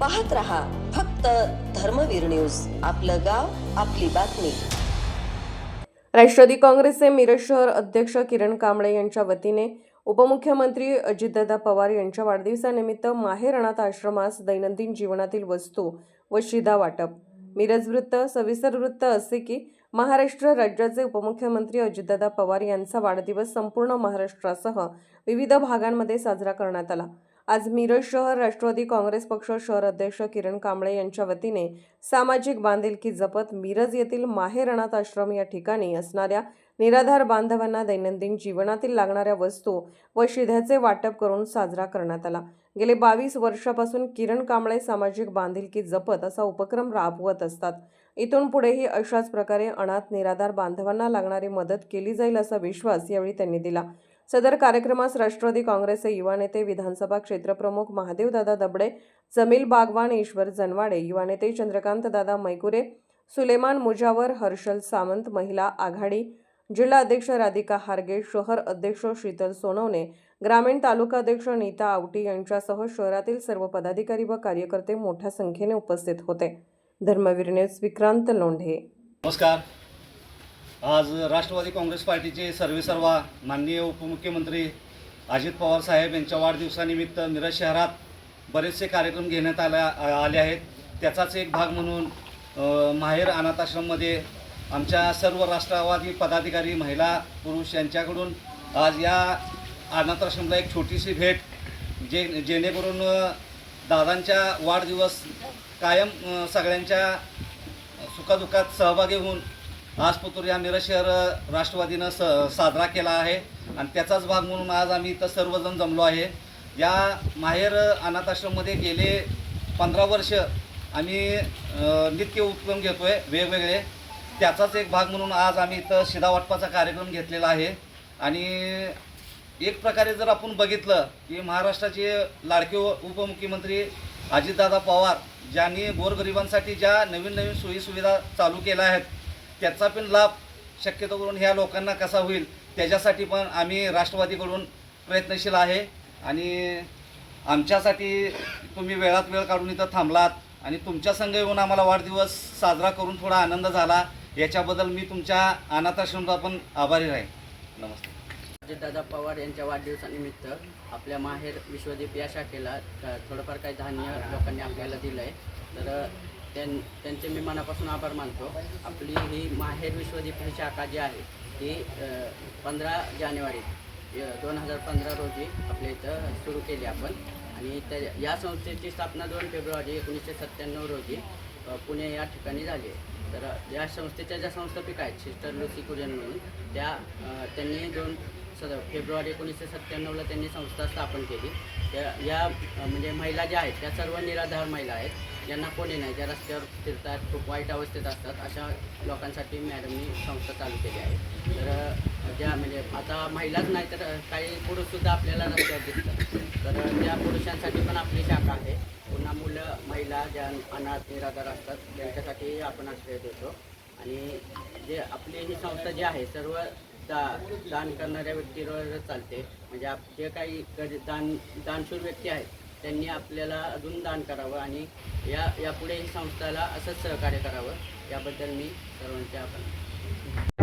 पाहत रहा फक्त धर्मवीर न्यूज. आपलं गाव आपली बातमी. राष्ट्रवादी काँग्रेसचे मिरज शहर अध्यक्ष किरण कांबळे यांच्या वतीने उपमुख्यमंत्री अजितदादा पवार यांच्या वाढदिवसानिमित्त माहेर अनाथ आश्रमास दैनंदिन जीवनातील वस्तू व शिधा वाटप. मिरज वृत्त सविस्तर वृत्त असे की महाराष्ट्र राज्याचे उपमुख्यमंत्री अजितदादा पवार यांचा वाढदिवस संपूर्ण महाराष्ट्रासह विविध भागांमध्ये साजरा करण्यात आला. आज मिरज शहर राष्ट्रवादी काँग्रेस पक्ष शहर अध्यक्ष किरण कांबळे यांच्या वतीने सामाजिक बांधिलकी जपत मिरज येथील माहेर अनाथ आश्रम या ठिकाणी असणाऱ्या निराधार बांधवांना दैनंदिन जीवनातील लागणाऱ्या वस्तू व शिध्याचे वाटप करून साजरा करण्यात आला. गेले बावीस वर्षापासून किरण कांबळे सामाजिक बांधिलकी जपत असा उपक्रम राबवत असतात. इथून पुढेही अशाच प्रकारे अनाथ निराधार बांधवांना लागणारी मदत केली जाईल असा विश्वास यावेळी त्यांनी दिला. सदर कार्यक्रमास राष्ट्रवादी काँग्रेसचे युवा नेते विधानसभा क्षेत्रप्रमुख महादेवदादा दबडे जमील बागवान ईश्वर जनवाडे युवा नेते चंद्रकांत दादा मैकुरे सुलेमान मुजावर हर्षल सावंत महिला आघाडी जिल्हा अध्यक्ष राधिका हारगे शहर अध्यक्ष शीतल सोनवणे ग्रामीण तालुका अध्यक्ष नीता आवटी यांच्यासह शहरातील सर्व पदाधिकारी व कार्यकर्ते मोठ्या संख्येने उपस्थित होते. धर्मवीर न्यूज विक्रांत लोंढे. नमस्कार. आज राष्ट्रवादी काँग्रेस पार्टीचे सर्वेसर्वा माननीय उपमुख्यमंत्री अजित पवार साहेब यांच्या वाढदिवसानिमित्त मिरज शहरात बरेचसे कार्यक्रम घेण्यात आल्या आले आहेत. त्याचाच एक भाग म्हणून माहेर अनाथाश्रममध्ये आमच्या सर्व राष्ट्रवादी पदाधिकारी महिला पुरुष यांच्याकडून आज या अनाथाश्रमला एक छोटीशी भेट जे जेणेकरून दादांच्या वाढदिवस कायम सगळ्यांच्या सुखादुःखात सहभागी होऊन आज पुतूर या मिरज शहर राष्ट्रवादीनं स साजरा केला आहे. आणि त्याचाच भाग म्हणून आज आम्ही इथं सर्वजण जमलो आहे. या माहेर अनाथाश्रममध्ये गेले पंधरा वर्ष आम्ही नित्य उपक्रम घेतो आहे वेगवेगळे. त्याचाच एक भाग म्हणून आज आम्ही इथं शिधावाटपाचा कार्यक्रम घेतलेला आहे. आणि एक प्रकारे जर आपण बघितलं की महाराष्ट्राचे लाडके उपमुख्यमंत्री अजितदादा पवार ज्यांनी गोरगरिबांसाठी ज्या नवीन नवीन सोयीसुविधा चालू केल्या आहेत त्याचा पण लाभ शक्यतो करून ह्या लोकांना कसा होईल त्याच्यासाठी पण आम्ही राष्ट्रवादीकडून प्रयत्नशील आहे. आणि आमच्यासाठी तुम्ही वेळात वेळ काढून इथं थांबलात आणि तुमच्या संघ येऊन आम्हाला वाढदिवस साजरा करून थोडा आनंद झाला याच्याबद्दल मी तुमच्या अनाथाश्रमचा पण आभारी राहील नमस्ते. अजितदादा पवार यांच्या वाढदिवसानिमित्त आपल्या माहेर विश्वदीप या शाखेला थोडंफार काही धान्य लोकांनी आपल्याला दिलं आहे तर त्यांचे मी मनापासून आभार मानतो. आपली ही माहेर विश्वदीप ही शाखा जी आहे ती पंधरा जानेवारी दोन हजार पंधरा रोजी आपल्या इथं सुरू केली आपण. आणि त्या या संस्थेची स्थापना दोन फेब्रुवारी एकोणीसशे सत्त्याण्णव रोजी पुणे या ठिकाणी झाली. तर या संस्थेच्या ज्या संस्थापिका आहेत सिस्टर लुसी कुरियन म्हणून त्या त्यांनी दोन सद फेब्रुवारी एकोणीसशे सत्त्याण्णवला त्यांनी संस्था स्थापन केली. त्या या म्हणजे महिला ज्या आहेत त्या सर्व निराधार महिला आहेत. ज्यांना कोणी नाही ज्या रस्त्यावर फिरतात खूप वाईट अवस्थेत असतात अशा लोकांसाठी मॅडमनी संस्था चालू केली आहे. तर ज्या म्हणजे आता महिलाच नाही तर काही पुरुषसुद्धा आपल्याला रस्त्यावर दिसतात. तर त्या पुरुषांसाठी पण आपली शाखा आहे. पुन्हा मुलं महिला ज्या अनाथ निराधार असतात त्यांच्यासाठी आपण आश्रय देतो. आणि जे आपली ही संस्था जी आहे सर्व दा दान करणाऱ्या व्यक्तीवर चालते. म्हणजे आप जे काही गरी दान दानशूर व्यक्ती आहेत त्यांनी आपल्याला अजून दान करावं आणि या यापुढे ही संस्थेला असंच सहकार्य करावं. याबद्दल मी सर्वांचे आपण